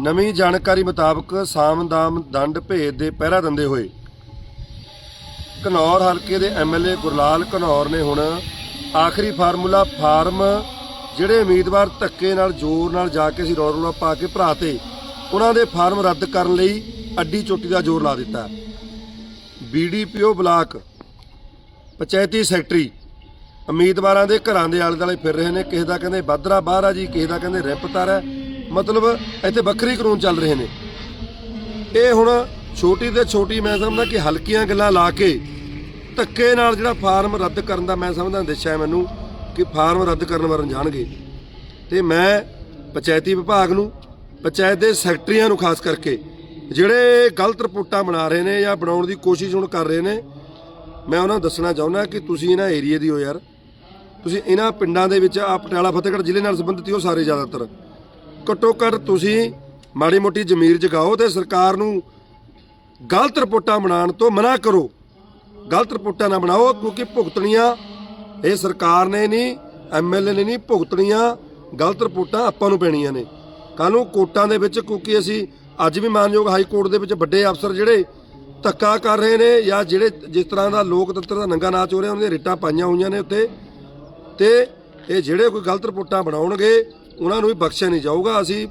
ਨਵੀਂ ਜਾਣਕਾਰੀ ਮੁਤਾਬਕ ਸਾਮਦਾਮ ਦੰਡ ਭੇਦ ਦੇ ਪਹਿਰਾ ਦਿੰਦੇ ਹੋਏ ਘਨੌਰ ਹਲਕੇ ਦੇ ਐਮਐਲਏ ਗੁਰਲਾਲ ਘਨੌਰ ਨੇ ਹੁਣ ਆਖਰੀ ਫਾਰਮੂਲਾ ਫਾਰਮ ਜਿਹੜੇ ਉਮੀਦਵਾਰ ਧੱਕੇ ਨਾਲ, ਜ਼ੋਰ ਨਾਲ ਜਾ ਕੇ ਅਸੀਂ ਰੌਲਾ ਰੌਲਾ ਪਾ ਕੇ ਭਰਾ ਤੇ ਉਹਨਾਂ ਦੇ ਫਾਰਮ ਰੱਦ ਕਰਨ ਲਈ ਅੱਡੀ ਚੋਟੀ ਦਾ ਜ਼ੋਰ ਲਾ ਦਿੱਤਾ। ਬੀਡੀਪੀਓ ਬਲਾਕ ਪੰਚਾਇਤੀ ਸੈਕਟਰੀ ਉਮੀਦਵਾਰਾਂ ਦੇ ਘਰਾਂ ਦੇ ਆਲੇ ਦੁਆਲੇ ਫਿਰ ਰਹੇ ਨੇ। ਕਿਸੇ ਦਾ ਕਹਿੰਦੇ, ਬਾਦਰਾ ਬਾਹਰ ਆ ਜੀ। ਕਿਸੇ ਦਾ ਕਹਿੰਦੇ, ਰਿਪਤਾਰ ਹੈ। ਮਤਲਬ ਇੱਥੇ ਵੱਖਰੀ ਕਾਨੂੰਨ ਚੱਲ ਰਹੇ ਨੇ। ਇਹ ਹੁਣ ਛੋਟੀ ਤੇ ਛੋਟੀ ਮੈਂ ਸਮਝਦਾ ਕਿ ਹਲਕੀਆਂ ਗੱਲਾਂ ਲਾ ਕੇ ਧੱਕੇ ਨਾਲ ਜਿਹੜਾ ਫਾਰਮ ਰੱਦ ਕਰਨ ਦਾ ਮੈਂ ਸਮਝਦਾ ਦਿਸ਼ਾ ਹੈ ਮੈਨੂੰ ਕਿ ਫਾਰਮ ਰੱਦ ਕਰਨ ਵਾਰਨ ਜਾਣਗੇ। ਤੇ ਮੈਂ ਪੰਚਾਇਤੀ ਵਿਭਾਗ ਨੂੰ, ਪੰਚਾਇਤ ਦੇ ਸੈਕਟਰੀਆਂ ਨੂੰ ਖਾਸ ਕਰਕੇ ਜਿਹੜੇ ਗਲਤ ਰਿਪੋਰਟਾਂ ਬਣਾ ਰਹੇ ਨੇ ਜਾਂ ਬਣਾਉਣ ਦੀ ਕੋਸ਼ਿਸ਼ ਹੁਣ ਕਰ ਰਹੇ ਨੇ, ਮੈਂ ਉਹਨਾਂ ਨੂੰ ਦੱਸਣਾ ਚਾਹੁੰਦਾ ਕਿ ਤੁਸੀਂ ਇਹਨਾਂ ਏਰੀਏ ਦੀ ਹੋ ਯਾਰ। ਤੁਸੀਂ ਇਹਨਾਂ ਪਿੰਡਾਂ ਦੇ ਵਿੱਚ ਆ ਪਟਿਆਲਾ, ਫਤਿਹਗੜ੍ਹ ਜ਼ਿਲ੍ਹੇ ਨਾਲ ਸੰਬੰਧਿਤ ਹੋ ਸਾਰੇ ਜ਼ਿਆਦਾਤਰ। ਘੱਟੋ ਘੱਟ ਤੁਸੀਂ ਮਾੜੀ ਮੋਟੀ ਜ਼ਮੀਰ ਜਗਾਓ ਤੇ ਸਰਕਾਰ ਨੂੰ ਗਲਤ ਰਿਪੋਰਟਾਂ ਬਣਾਉਣ ਤੋਂ ਮਨਾ ਕਰੋ। ਗਲਤ ਰਿਪੋਰਟਾਂ ਨਾ ਬਣਾਓ ਕਿਉਂਕਿ ਭੁਗਤਣੀਆਂ ਇਹ ਸਰਕਾਰ ਨੇ ਨਹੀਂ ਐਮਐਲਏ ਨੇ ਨਹੀਂ, ਭੁਗਤਣੀਆਂ ਗਲਤ ਰਿਪੋਰਟਾਂ ਆਪਾਂ ਨੂੰ ਪੈਣੀਆਂ ਨੇ। ਕੱਲ੍ਹ ਨੂੰ ਕੋਰਟਾਂ ਦੇ ਵਿੱਚ ਕਿਉਂਕਿ ਅਸੀਂ ਅੱਜ ਵੀ ਮਾਨਯੋਗ ਹਾਈ ਕੋਰਟ ਦੇ ਵਿੱਚ ਵੱਡੇ ਅਫਸਰ ਜਿਹੜੇ ਧੱਕਾ ਕਰ ਰਹੇ ਨੇ ਜਾਂ ਜਿਹੜੇ ਜਿਸ ਤਰ੍ਹਾਂ ਦਾ ਲੋਕਤੰਤਰ ਦਾ ਨੰਗਾ ਨਾਚ ਹੋ ਰਿਹਾ, ਉਹਨਾਂ ਦੀਆਂ ਰਿਟਾਂ ਪਾਈਆਂ ਹੋਈਆਂ ਨੇ ਉੱਤੇ ਤੇ ਇਹ ਜਿਹੜੇ ਕੋਈ ਗਲਤ ਰਿਪੋਰਟਾਂ ਬਣਾਉਣਗੇ ਉਹਨਾਂ ਨੂੰ ਵੀ ਬਖਸ਼ਿਆ ਨਹੀਂ ਜਾਊਗਾ। ਅਸੀਂ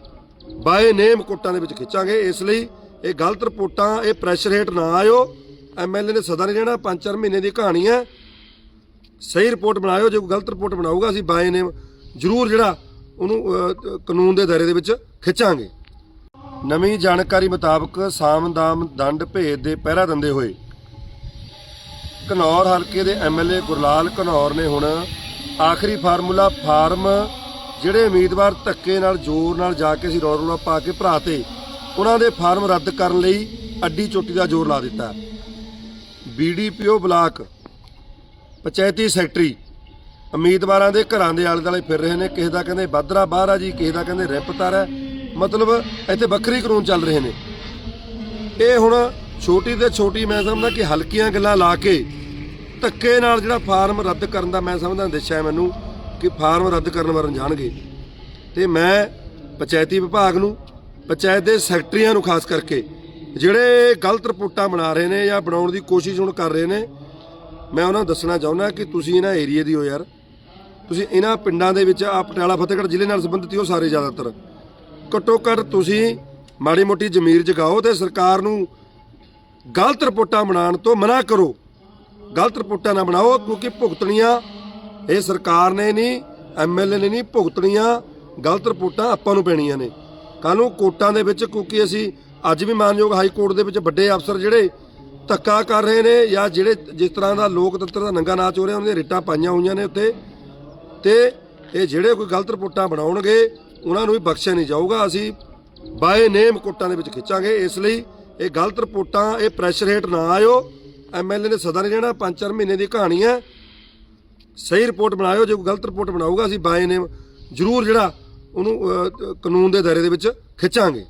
ਬਾਏ ਨੇਮ ਕੋਟਾਂ ਦੇ ਵਿੱਚ ਖਿੱਚਾਂਗੇ। ਇਸ ਲਈ ਇਹ ਗਲਤ ਰਿਪੋਰਟਾਂ, ਇਹ ਪ੍ਰੈਸ਼ਰ ਹੇਠ ਨਾ ਆਇਓ। ਐਮਐਲਏ ਨੇ ਸਦਾ ਨਹੀਂ ਰਹਿਣਾ 5-4 ਮਹੀਨੇ ਦੀ ਕਹਾਣੀ ਹੈ। ਸਹੀ ਰਿਪੋਰਟ ਬਣਾਇਓ, ਜੇ ਕੋਈ ਗਲਤ ਰਿਪੋਰਟ ਬਣਾਊਗਾ, ਅਸੀਂ ਬਾਏ ਨੇਮ ਜ਼ਰੂਰ ਜਿਹੜਾ ਉਹਨੂੰ ਕਾਨੂੰਨ ਦੇ ਦਾਇਰੇ ਦੇ ਵਿੱਚ ਖਿੱਚਾਂਗੇ। ਨਵੀਂ ਜਾਣਕਾਰੀ ਮੁਤਾਬਕ ਸਾਮਦਾਮ ਦੰਡ ਭੇਦ ਦੇ ਪਹਿਰਾ ਦਿੰਦੇ ਹੋਏ ਘਨੌਰ ਹਲਕੇ ਦੇ ਐਮਐਲਏ ਗੁਰਲਾਲ ਘਨੌਰ ਨੇ ਹੁਣ ਆਖਰੀ ਫਾਰਮੂਲਾ ਫਾਰਮ ਜਿਹੜੇ ਉਮੀਦਵਾਰ ਧੱਕੇ ਨਾਲ, ਜ਼ੋਰ ਨਾਲ ਜਾ ਕੇ ਅਸੀਂ ਰੌਲਾ ਰੌਲਾ ਪਾ ਕੇ ਭਰਾ ਤੇ, ਉਹਨਾਂ ਦੇ ਫਾਰਮ ਰੱਦ ਕਰਨ ਲਈ ਅੱਡੀ ਚੋਟੀ ਦਾ ਜ਼ੋਰ ਲਾ ਦਿੱਤਾ। ਬੀਡੀਪੀਓ ਬਲਾਕ ਪੰਚਾਇਤੀ ਸੈਕਟਰੀ ਉਮੀਦਵਾਰਾਂ ਦੇ ਘਰਾਂ ਦੇ ਆਲੇ ਦੁਆਲੇ ਫਿਰ ਰਹੇ ਨੇ। ਕਿਸੇ ਦਾ ਕਹਿੰਦੇ ਬਾਦਰਾ ਬਾਹਰ ਆ ਜੀ, ਕਿਸੇ ਦਾ ਕਹਿੰਦੇ ਰਿਪਤਾਰ ਹੈ ਮਤਲਬ ਇੱਥੇ ਵੱਖਰੀ ਕਾਨੂੰਨ ਚੱਲ ਰਹੇ ਨੇ। ਇਹ ਹੁਣ ਛੋਟੀ ਤੇ ਛੋਟੀ ਮੈਂ ਸਮਝਦਾ ਕਿ ਹਲਕੀਆਂ ਗੱਲਾਂ ਲਾ ਕੇ ਧੱਕੇ ਨਾਲ ਜਿਹੜਾ ਫਾਰਮ ਰੱਦ ਕਰਨ ਦਾ ਮੈਂ ਸਮਝਦਾ, ਦਿਸ਼ਾ ਹੈ ਮੈਨੂੰ। ਕਿ ਫਾਰਮ ਰੱਦ ਕਰਨ ਵਰਨ ਜਾਣਗੇ। ਤੇ ਮੈਂ ਪੰਚਾਇਤੀ ਵਿਭਾਗ ਨੂੰ, ਪੰਚਾਇਤ ਦੇ ਸੈਕਟਰੀਆਂ ਨੂੰ ਖਾਸ ਕਰਕੇ, ਜਿਹੜੇ ਗਲਤ ਰਿਪੋਰਟਾਂ ਬਣਾ ਰਹੇ ਨੇ ਜਾਂ ਬਣਾਉਣ ਦੀ ਕੋਸ਼ਿਸ਼ ਹੁਣ ਕਰ ਰਹੇ ਨੇ, ਮੈਂ ਉਹਨਾਂ ਨੂੰ ਦੱਸਣਾ ਚਾਹੁੰਦਾ ਕਿ ਤੁਸੀਂ ਇਹਨਾਂ ਏਰੀਏ ਦੀ ਹੋ ਯਾਰ। ਤੁਸੀਂ ਇਹਨਾਂ ਪਿੰਡਾਂ ਦੇ ਵਿੱਚ ਆ ਪਟਿਆਲਾ, ਫਤਿਹਗੜ੍ਹ ਜ਼ਿਲ੍ਹੇ ਨਾਲ ਸੰਬੰਧਿਤ ਹੋ ਸਾਰੇ ਜ਼ਿਆਦਾਤਰ। ਘੱਟੋ ਘੱਟ ਤੁਸੀਂ ਮਾੜੀ ਮੋਟੀ ਜ਼ਮੀਰ ਜਗਾਓ ਤੇ ਸਰਕਾਰ ਨੂੰ ਗਲਤ ਰਿਪੋਰਟਾਂ ਬਣਾਉਣ ਤੋਂ ਮਨਾ ਕਰੋ। ਗਲਤ ਰਿਪੋਰਟਾਂ ਨਾ ਬਣਾਓ, ਕਿਉਂਕਿ ਭੁਗਤਣੀਆਂ ਇਹ ਸਰਕਾਰ ਨੇ ਨਹੀਂ ਐਮਐਲਏ ਨੇ ਨਹੀਂ ਭੁਗਤਣੀਆਂ ਗਲਤ ਰਿਪੋਰਟਾਂ ਆਪਾਂ ਨੂੰ ਪੈਣੀਆਂ ਨੇ। ਕੱਲ੍ਹ ਨੂੰ ਕੋਰਟਾਂ ਦੇ ਵਿੱਚ ਕਿਉਂਕਿ ਅਸੀਂ ਅੱਜ ਵੀ ਮਾਨਯੋਗ ਹਾਈ ਕੋਰਟ ਦੇ ਵਿੱਚ ਵੱਡੇ ਅਫਸਰ ਜਿਹੜੇ ਧੱਕਾ ਕਰ ਰਹੇ ਨੇ ਜਾਂ ਜਿਹੜੇ ਜਿਸ ਤਰ੍ਹਾਂ ਦਾ ਲੋਕਤੰਤਰ ਦਾ ਨੰਗਾ ਨਾਚ ਹੋ ਰਿਹਾ, ਉਹਨਾਂ ਦੀਆਂ ਰਿਟਾਂ ਪਾਈਆਂ ਹੋਈਆਂ ਨੇ ਉੱਤੇ। ਤੇ ਇਹ ਜਿਹੜੇ ਕੋਈ ਗਲਤ ਰਿਪੋਰਟਾਂ ਬਣਾਉਣਗੇ, ਉਹਨਾਂ ਨੂੰ ਵੀ ਬਖਸ਼ਿਆ ਨਹੀਂ ਜਾਊਗਾ। ਅਸੀਂ ਬਾਏ ਨੇਮ ਕੋਟਾਂ ਦੇ ਵਿੱਚ ਖਿੱਚਾਂਗੇ। ਇਸ ਲਈ ਇਹ ਗਲਤ ਰਿਪੋਰਟਾਂ, ਇਹ ਪ੍ਰੈਸ਼ਰ ਹੇਠ ਨਾ ਆਇਓ। ਐਮਐਲਏ ਨੇ ਸਦਾ ਨਹੀਂ ਰਹਿਣਾ। 5-4 ਮਹੀਨੇ ਦੀ ਕਹਾਣੀ ਹੈ। ਸਹੀ ਰਿਪੋਰਟ ਬਣਾਇਓ, ਜੇ ਕੋਈ ਗਲਤ ਰਿਪੋਰਟ ਬਣਾਊਗਾ, ਅਸੀਂ ਬਾਏ ਨੇਮ ਜ਼ਰੂਰ ਜਿਹੜਾ ਉਹਨੂੰ ਕਾਨੂੰਨ ਦੇ ਦਾਇਰੇ ਦੇ ਵਿੱਚ ਖਿੱਚਾਂਗੇ।